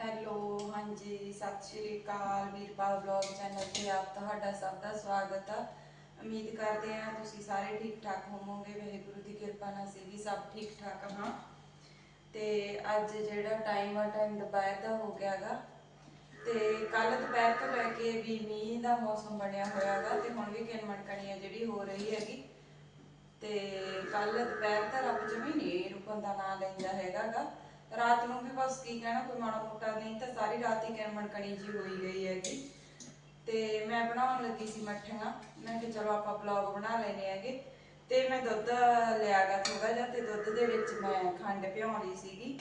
Hello, ਹਾਂਜੀ, ਸਤਿ ਸ਼੍ਰੀ ਅਕਾਲ ਵੀਰਪਾਲ ਬਲੌਗ ਚੈਨਲ ਤੇ ਆਪ ਤੁਹਾਡਾ ਸਭ ਦਾ ਸਵਾਗਤ ਆ। ਉਮੀਦ ਕਰਦੇ ਹਾਂ ਤੁਸੀਂ ਸਾਰੇ ਠੀਕ ਠਾਕ ਹੋਵੋਗੇ, ਵਾਹਿਗੁਰੂ ਦੀ ਕਿਰਪਾ ਨਾਲ ਅਸੀਂ ਵੀ ਸਭ ਠੀਕ ਠਾਕ ਹਾਂ। ਤੇ ਅੱਜ ਜਿਹੜਾ ਟਾਈਮ ਆ ਟਾਈਮ ਦੁਪਹਿਰ ਦਾ ਹੋ ਗਿਆਗਾ ਤੇ ਕੱਲ ਦੁਪਹਿਰ ਤੋਂ ਲੈ ਕੇ ਵੀ ਮੀਂਹ ਦਾ ਮੌਸਮ ਬਣਿਆ ਹੋਇਆਗਾ ਤੇ ਹੁਣ ਵੀ ਕਿਨਮਣ ਕਣੀ ਆ ਜਿਹੜੀ ਹੋ ਰਹੀ ਹੈਗੀ। ਤੇ ਕੱਲ ਦੁਪਹਿਰ ਤਾਂ ਰੱਬ ਜਮੀ ਨਹੀਂ ਰੁਕਣ ਦਾ ਨਾਂ ਲੈਂਦਾ ਹੈਗਾਗਾ ਰਾਤ ਨੂੰ ਵੀ ਬਸ ਕੀ ਕਹਿਣਾ, ਕੋਈ ਮਾੜਾ ਮੋਟਾ ਨਹੀਂ, ਤਾਂ ਸਾਰੀ ਰਾਤ ਹੀ ਕਿਰਮਣ ਕਣੀ ਜੀ ਹੋਈ ਗਈ ਹੈਗੀ। ਤੇ ਮੈਂ ਬਣਾਉਣ ਲੱਗੀ ਸੀ ਮੱਠੀਆਂ। ਮੈਂ ਕਿਹਾ ਚਲੋ ਆਪਾਂ ਵਲੌਗ ਬਣਾ ਲੈਨੇ ਹੈਗੇ। ਤੇ ਮੈਂ ਦੁੱਧ ਲਿਆਗਾ ਥੋੜਾ ਜਿਹਾ ਤੇ ਦੁੱਧ ਦੇ ਵਿੱਚ ਮੈਂ ਖੰਡ ਭਿਉਂ ਲਈ ਸੀਗੀ।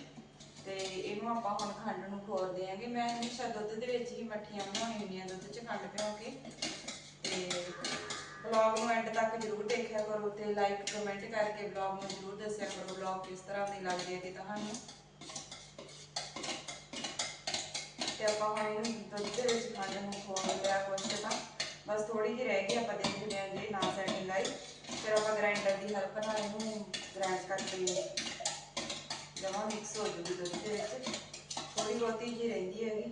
ਤੇ ਇਹਨੂੰ ਆਪਾਂ ਹੁਣ ਖੰਡ ਨੂੰ ਖੋਲ ਦਿਆਂਗੇ ਮੈਂ ਹਮੇਸ਼ਾ ਦੁੱਧ ਦੇ ਵਿੱਚ ਹੀ ਮੱਠੀਆਂ ਬਣਾਉਣੀ ਹੁੰਦੀਆਂ ਦੁੱਧ 'ਚ ਖੰਡ ਭਿਉਂ ਕੇ। ਤੇ ਵਲੌਗ ਨੂੰ ਐਂਡ ਤੱਕ ਜਰੂਰ ਦੇਖਿਆ ਕਰੋ ਤੇ ਲਾਈਕ ਕਮੈਂਟ ਕਰਕੇ ਵਲੌਗ ਨੂੰ ਜਰੂਰ ਦੱਸਿਆ ਕਰੋ। ਵਲੌਗ ਕਿਸ ਤਰ੍ਹਾਂ ਦੇ ਲੱਗਦੇ ਹੈਗੇ ਤੁਹਾਨੂੰ? ਤੇ ਆਪਾਂ ਹੁਣ ਇਹਨੂੰ ਦੁੱਧ ਦੇ ਵਿੱਚ ਖੰਡ ਨੂੰ ਖੋਲ ਲਿਆ ਕੁਛ ਕੁ ਤਾਂ। ਬਸ ਥੋੜੀ ਜਿਹੀ ਰਹਿ ਗਈ, ਆਪਾਂ ਦੇਖਦੇ ਹਾਂ ਜੇ ਨਾ ਸੈਟਿੰਗ ਆਈ ਫਿਰ ਆਪਾਂ ਗ੍ਰਾਈਂਡਰ ਦੀ ਹੈਲਪ ਨਾਲ ਇਹਨੂੰ ਗ੍ਰਾਈਂਡ ਕਰਕੇ ਜਮਾ ਮਿਕਸ ਹੋ ਜੂਗੀ ਦੁੱਧ ਦੇ ਵਿੱਚ। ਥੋੜੀ ਬਹੁਤੀ ਜਿਹੀ ਰਹਿੰਦੀ ਹੈਗੀ।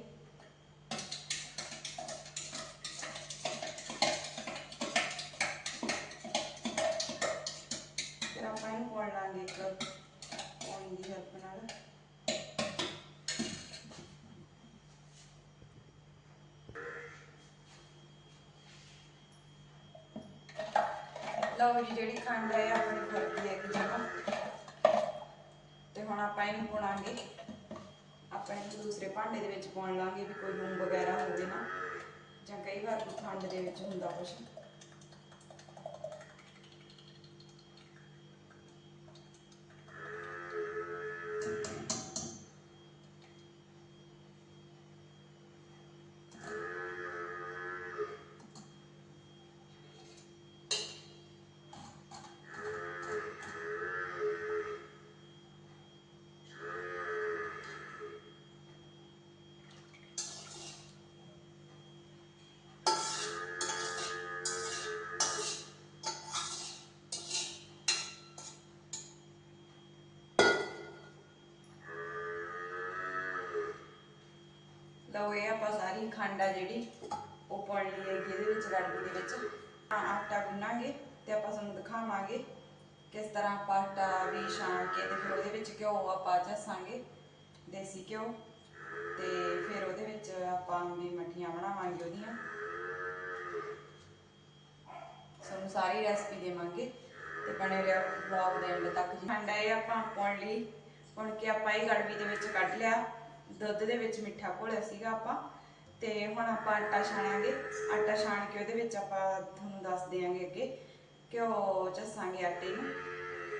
ਲਓ ਜੀ, ਜਿਹੜੀ ਖੰਡ ਹੈ, ਆਪਣੀ ਖੜ ਹੈ ਕਿ ਜਮਾ ਤੇ ਹੁਣ ਆਪਾਂ ਇਹਨੂੰ ਪਾਉਣਾਂਗੇ ਆਪਾਂ ਇਹਨੂੰ ਦੂਸਰੇ ਭਾਂਡੇ ਦੇ ਵਿੱਚ ਪਾਉਣ ਲਾਂਗੇ ਵੀ ਕੋਈ ਲੂਣ ਵਗੈਰਾ ਹੋਵੇ ਨਾ, ਜਾਂ ਕਈ ਵਾਰ ਕੋਈ ਖੰਡ ਦੇ ਵਿੱਚ ਹੁੰਦਾ ਤਾਂ ਉਹ ਇਹ ਆਪਾਂ ਸਾਰੀ ਖੰਡ ਆ ਜਿਹੜੀ, ਉਹ ਪਾਉਣ ਲਈ ਹੈਗੀ ਇਹਦੇ ਵਿੱਚ ਗੜਬੀ ਦੇ ਵਿੱਚ। ਆਟਾ ਗੁੰਨਾਂਗੇ ਤੇ ਆਪਾਂ ਤੁਹਾਨੂੰ ਦਿਖਾਵਾਂਗੇ ਕਿਸ ਤਰ੍ਹਾਂ ਆਪਾਂ ਆਟਾ ਵੀ ਛਾਣ ਕੇ ਤੇ ਫਿਰ ਉਹਦੇ ਵਿੱਚ ਘਿਓ ਆਪਾਂ ਝੱਸਾਂਗੇ ਦੇਸੀ ਘਿਓ। ਤੇ ਫਿਰ ਉਹਦੇ ਵਿੱਚ ਆਪਾਂ ਵੀ ਮੱਠੀਆਂ ਬਣਾਵਾਂਗੇ ਉਹਦੀਆਂ। ਤੁਹਾਨੂੰ ਸਾਰੀ ਰੈਸਪੀ ਦੇਵਾਂਗੇ ਤੇ ਬਣੇ ਰਿਹਾ ਵਲੌਗ ਦੇ ਐਂਡ ਤੱਕ। ਜੀ ਖੰਡ ਇਹ ਆਪਾਂ ਪਾਉਣ ਲਈ। ਹੁਣ ਕਿ ਆਪਾਂ ਇਹ ਗੜਬੀ ਦੇ ਵਿੱਚ ਕੱਢ ਲਿਆ। ਦੁੱਧ ਦੇ ਵਿੱਚ ਮਿੱਠਾ ਘੋਲਿਆ ਸੀਗਾ ਆਪਾਂ, ਤੇ ਹੁਣ ਆਪਾਂ ਆਟਾ ਛਾਣਾਂਗੇ। ਆਟਾ ਛਾਣ ਕੇ ਉਹਦੇ ਵਿੱਚ ਆਪਾਂ ਤੁਹਾਨੂੰ ਦੱਸ ਦਿਆਂਗੇ ਅੱਗੇ ਘਿਓ ਝੱਸਾਂਗੇ ਆਟੇ ਨੂੰ,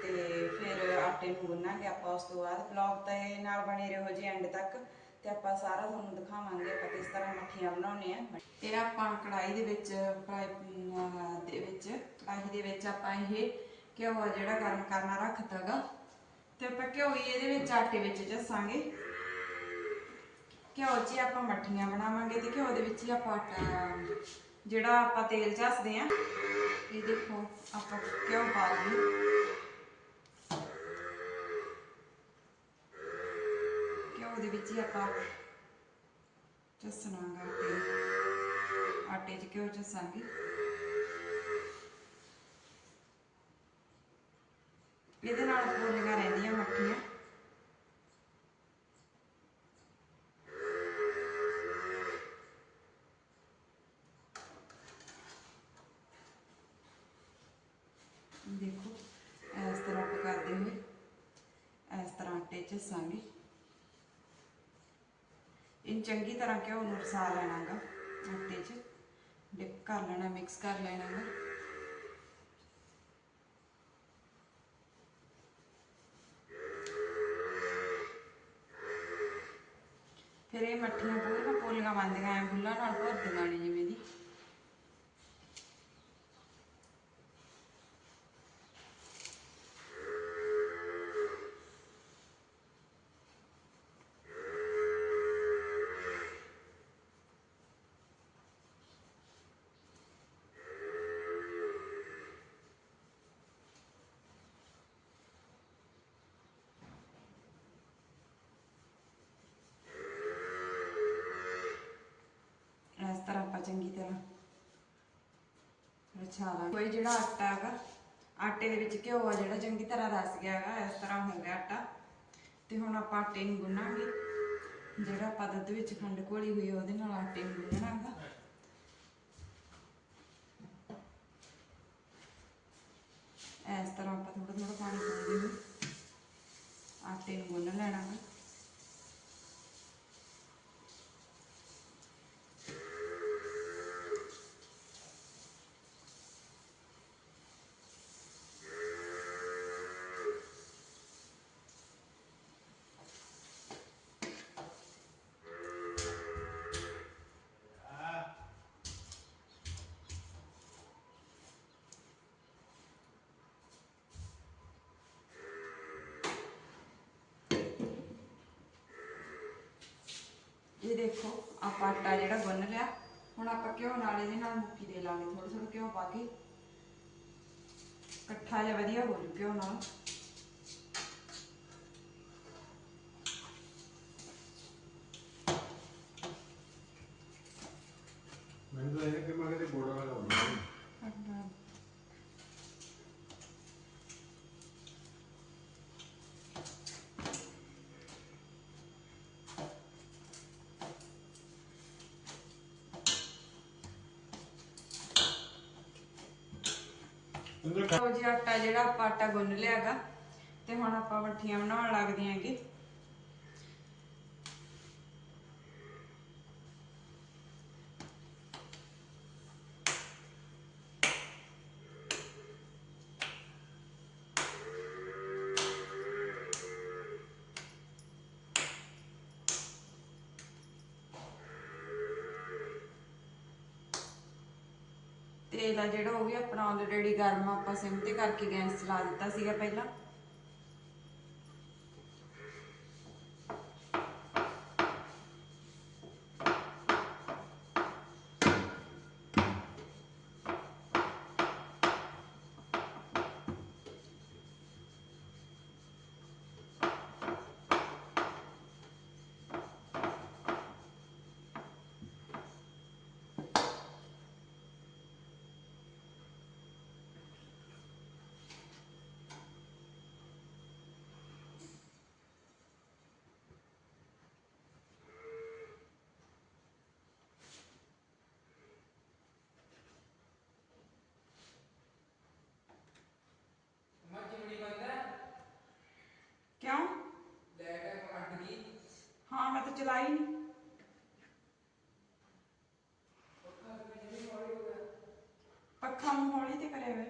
ਤੇ ਫਿਰ ਆਟੇ ਨੂੰ ਗੁੰਨਾਂਗੇ ਆਪਾਂ ਉਸ ਤੋਂ ਬਾਅਦ। ਵਲੌਗ ਤੇ ਨਾਲ ਬਣੇ ਰਹੋ ਜੀ ਐਂਡ ਤੱਕ, ਤੇ ਆਪਾਂ ਸਾਰਾ ਤੁਹਾਨੂੰ ਦਿਖਾਵਾਂਗੇ, ਆਪਾਂ ਕਿਸ ਤਰ੍ਹਾਂ ਮੱਠੀਆਂ ਬਣਾਉਣੇ ਆ। ਤੇ ਆਪਾਂ ਕੜਾਈ ਦੇ ਵਿੱਚ ਫਰਾਈ ਦੇ ਵਿੱਚ ਕੜਾਈ ਦੇ ਵਿੱਚ ਆਪਾਂ ਇਹ ਘਿਓ ਆ ਜਿਹੜਾ ਗਰਮ ਕਰਨਾ ਰੱਖਤਾਗਾ ਤੇ ਆਪਾਂ ਘਿਓ ਇਹਦੇ ਵਿੱਚ ਆਟੇ ਵਿੱਚ ਝੱਸਾਂਗੇ ਘਿਓ 'ਚ ਹੀ ਆਪਾਂ ਮੱਠੀਆਂ ਬਣਾਵਾਂਗੇ। ਤੇ ਘਿਓ ਦੇ ਵਿੱਚ ਹੀ ਆਪਾਂ ਆਟਾ, ਜਿਹੜਾ ਆਪਾਂ ਤੇਲ ਝੱਸਦੇ ਆ ਇਹ ਦੇਖੋ, ਆਪਾਂ ਘਿਓ ਪਾ ਲਈਏ। ਘਿਓ ਦੇ ਵਿੱਚ ਹੀ ਆਪਾਂ ਝੱਸਣਾਗਾ ਆਟੇ ਆਟੇ 'ਚ ਘਿਓ ਝੱਸਾਂਗੇ ਇਹਦੇ ਨਾਲ ਪੋਲੀਆਂ ਰਹਿੰਦੀਆਂ ਮੱਠੀਆਂ ਦੇਖੋ, ਇਸ ਤਰ੍ਹਾਂ ਆਪਾਂ ਕਰਦੇ ਹੋਏ, ਇਸ ਤਰ੍ਹਾਂ ਆਟੇ ਚ ਸਾਂਗੇ ਇਨ ਚੰਗੀ ਤਰ੍ਹਾਂ ਘਿਓ ਨੂੰ ਰਸਾ ਲੈਣਾਗਾ ਆਟੇ 'ਚ? ਡਿਪ ਕਰ ਲੈਣਾ, ਮਿਕਸ ਕਰ ਲੈਣਾਗਾ। ਫਿਰ ਇਹ ਮੱਠੀਆਂ ਪੂਰੀਆਂ ਪੋਲੀਆਂ ਬੰਦੀਆਂ ਐ ਬੁੱਲਾਂ ਨਾਲ ਭਰ ਦੇਣਾ ਵਿਛਾ ਲਾਂਗੇ ਕੋਈ ਜਿਹੜਾ ਆਟਾ ਹੈਗਾ, ਆਟੇ ਦੇ ਵਿੱਚ ਘਿਓ ਆ ਜਿਹੜਾ, ਚੰਗੀ ਤਰ੍ਹਾਂ ਰਸ ਗਿਆ ਹੈਗਾ, ਇਸ ਤਰ੍ਹਾਂ ਹੋ ਗਿਆ ਆਟਾ। ਤੇ ਹੁਣ ਆਪਾਂ ਆਟੇ ਨੂੰ ਗੁੰਨਾਂਗੇ। ਜਿਹੜਾ ਆਪਾਂ ਦੁੱਧ ਵਿੱਚ ਖੰਡ ਘੋਲੀ ਹੋਈ ਆ, ਉਹਦੇ ਨਾਲ ਆਟੇ ਨੂੰ ਗੁੰਨਣਾ ਹੈਗਾ ਇਸ ਤਰ੍ਹਾਂ ਆਪਾਂ ਥੋੜਾ ਥੋੜਾ ਪਾਣੀ ਪਾਉਂਦੇ ਹੋਏ ਆਟੇ ਨੂੰ ਗੁੰਨ ਲੈਣਾ ਹੈ ਇਹ ਦੇਖੋ, ਆਪਾਂ ਆਟਾ ਜਿਹੜਾ ਗੁੰਨ ਲਿਆ, ਹੁਣ ਆਪਾਂ ਘਿਓ ਨਾਲ ਇਹਦੇ ਨਾਲ ਮੁੱਕੀ ਦੇ ਲਾਂਗੇ ਥੋੜਾ ਥੋੜਾ ਘਿਓ ਪਾ ਕੇ। ਇਕੱਠਾ ਜਿਹਾ ਵਧੀਆ ਹੋ ਜੂ ਘਿਓ ਨਾਲ। ਮੈਨੂੰ ਤਾਂ ਇਹ ਕਿ ਮੈਂ ਕਿਤੇ ਗੋੜਾ ਲਗਾਉਣਾ ਲਓ ਜੀ ਆਟਾ ਜਿਹੜਾ ਆਪਾਂ ਆਟਾ ਗੁੰਨ ਲਿਆਗਾ ਤੇ ਹੁਣ ਆਪਾਂ ਮੱਠੀਆਂ ਬਣਾਉਣ ਲੱਗਦੇ ਆਂਗੇ ਤੇਲ ਆ ਜਿਹੜਾ ਉਹ ਵੀ ਆਪਣਾ ਆਲਰੇਡੀ ਗਰਮ ਆਪਾਂ ਸਿਮ ਤੇ ਕਰਕੇ ਗੈਸ ਚਲਾ ਦਿੱਤਾ ਸੀਗਾ ਪਹਿਲਾਂ। ਹਾਂ ਚਲਾਈ ਨਹੀਂ ਪੱਖਾ ਨੂੰ ਹੌਲੀ ਤੇ ਕਰਿਆ ਹੋਇਆ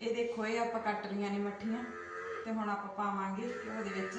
ਇਹ ਦੇਖੋ, ਇਹ ਆਪਾਂ ਕੱਟ ਲਈਆਂ ਨੇ ਮੱਠੀਆਂ ਤੇ ਹੁਣ ਆਪਾਂ ਪਾਵਾਂਗੇ ਉਹਦੇ ਵਿੱਚ।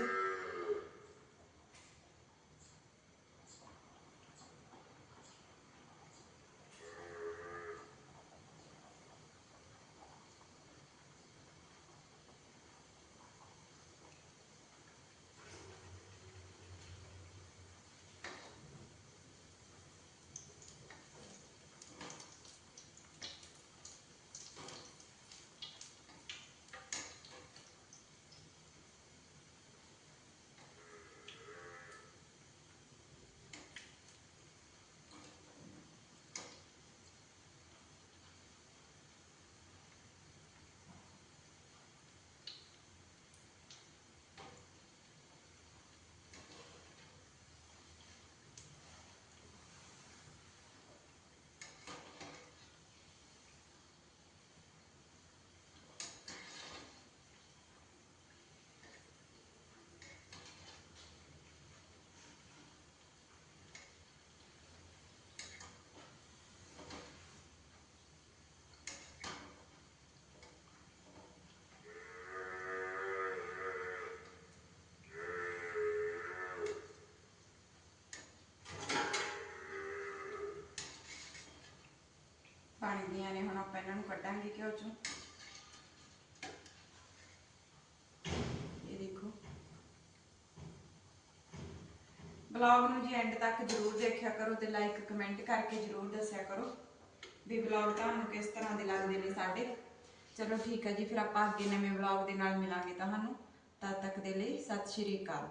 ਬਣ ਨੇ ਹੁਣ ਆਪਾਂ ਇਹਨਾਂ ਨੂੰ ਕੱਢਾਂਗੇ ਘਿਓ ਚੋਂ। ਇਹ ਦੇਖੋ। ਬਲੌਗ ਨੂੰ ਜੀ ਐਂਡ ਤੱਕ ਜਰੂਰ ਦੇਖਿਆ ਕਰੋ ਤੇ ਲਾਈਕ ਕਮੈਂਟ ਕਰਕੇ ਜਰੂਰ ਦੱਸਿਆ ਕਰੋ ਵੀ ਬਲੌਗ ਤੁਹਾਨੂੰ ਕਿਸ ਤਰ੍ਹਾਂ ਦੇ ਲੱਗਦੇ ਨੇ ਸਾਡੇ। ਚਲੋ ਠੀਕ ਹੈ ਜੀ, ਫਿਰ ਆਪਾਂ ਅੱਗੇ ਨਵੇਂ ਬਲੌਗ ਦੇ ਨਾਲ ਮਿਲਾਂਗੇ ਤੁਹਾਨੂੰ। ਤਦ ਤੱਕ ਦੇ ਲਈ ਸਤਿ ਸ਼੍ਰੀ ਅਕਾਲ।